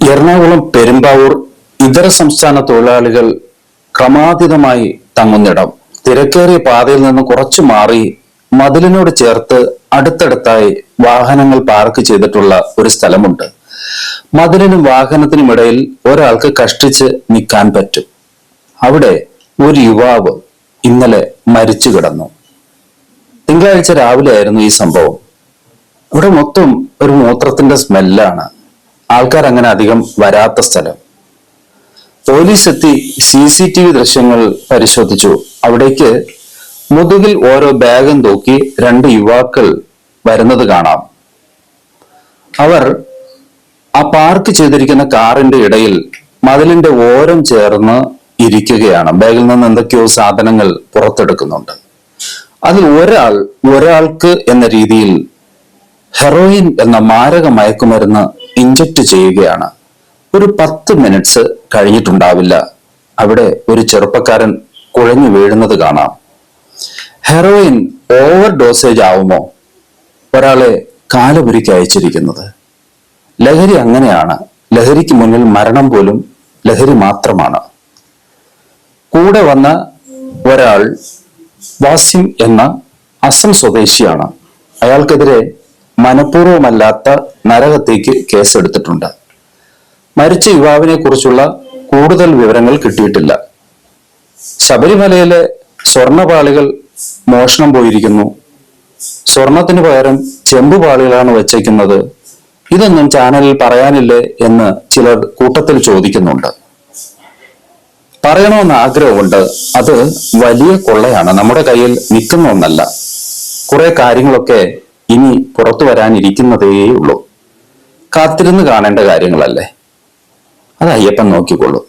എറണാകുളം പെരുമ്പാവൂർ ഇതര സംസ്ഥാന തൊഴിലാളികൾ ക്രമാതീതമായി തങ്ങുന്നിടം തിരക്കേറിയ പാതയിൽ നിന്ന് കുറച്ചു മാറി മതിലിനോട് ചേർത്ത് അടുത്തടുത്തായി വാഹനങ്ങൾ പാർക്ക് ചെയ്തിട്ടുള്ള ഒരു സ്ഥലമുണ്ട്. മതിലിനും വാഹനത്തിനും ഇടയിൽ ഒരാൾക്ക് കഷ്ടിച്ച് നിൽക്കാൻ പറ്റും. അവിടെ ഒരു യുവാവ് ഇന്നലെ മരിച്ചു കിടന്നു. തിങ്കളാഴ്ച രാവിലെ ആയിരുന്നു ഈ സംഭവം. ഇവിടെ മൊത്തം ഒരു മൂത്രത്തിന്റെ സ്മെല്ലാണ്. ആൾക്കാർ അങ്ങനെ അധികം വരാത്ത സ്ഥലം. പോലീസ് എത്തി സി സി ടി വി ദൃശ്യങ്ങൾ പരിശോധിച്ചു. അവിടേക്ക് മുതുകിൽ ഓരോ ബാഗും തൂക്കി രണ്ട് യുവാക്കൾ വരുന്നത് കാണാം. അവർ ആ പാർക്ക് ചെയ്തിരിക്കുന്ന കാറിന്റെ ഇടയിൽ മതിലിന്റെ ഓരം ചേർന്ന് ഇരിക്കുകയാണ്. ബാഗിൽ നിന്ന് എന്തൊക്കെയോ സാധനങ്ങൾ പുറത്തെടുക്കുന്നുണ്ട്. അതിൽ ഒരാൾ ഒരാൾക്ക് എന്ന രീതിയിൽ ഹെറോയിൻ എന്ന മാരക മയക്കുമരുന്ന് ഇഞ്ചക്ട് ചെയ്യുകയാണ്. ഒരു പത്ത് മിനിറ്റ്സ് കഴിഞ്ഞിട്ടുണ്ടാവില്ല. അവിടെ ഒരു ചെറുപ്പക്കാരൻ കുഴഞ്ഞു വീഴുന്നത് കാണാം. ഹെറോയിൻ ഓവർ ഡോസേജ് ആവുമോ? ഒരാളെ കാലപുരിക്ക് അയച്ചിരിക്കുന്നത്. ലഹരി അങ്ങനെയാണ്. ലഹരിക്ക് മുന്നിൽ മരണം പോലും ലഹരി മാത്രമാണ്. കൂടെ വന്ന ഒരാൾ വാസിം എന്ന അസം സ്വദേശിയാണ്. അയാൾക്കെതിരെ മനഃപൂർവമല്ലാത്ത നരകത്തേക്ക് കേസെടുത്തിട്ടുണ്ട്. മരിച്ച യുവാവിനെ കുറിച്ചുള്ള കൂടുതൽ വിവരങ്ങൾ കിട്ടിയിട്ടില്ല. ശബരിമലയിലെ സ്വർണപാളികൾ മോഷണം പോയിരിക്കുന്നു. സ്വർണത്തിന് പകരം ചെമ്പുപാളികളാണ് വച്ചേക്കുന്നത്. ഇതൊന്നും ചാനലിൽ പറയാനില്ലേ എന്ന് ചിലർ കൂട്ടത്തിൽ ചോദിക്കുന്നുണ്ട്. പറയണമെന്ന് ആഗ്രഹമുണ്ട്. അത് വലിയ കൊള്ളയാണ്. നമ്മുടെ കയ്യിൽ നിൽക്കുന്ന ഒന്നല്ല. കുറെ കാര്യങ്ങളൊക്കെ ഇനി പുറത്തു വരാനിരിക്കുന്നതേ ഉള്ളൂ. കാത്തിരുന്ന് കാണേണ്ട കാര്യങ്ങളല്ലേ? അത് അയ്യപ്പൻ നോക്കിക്കൊള്ളൂ.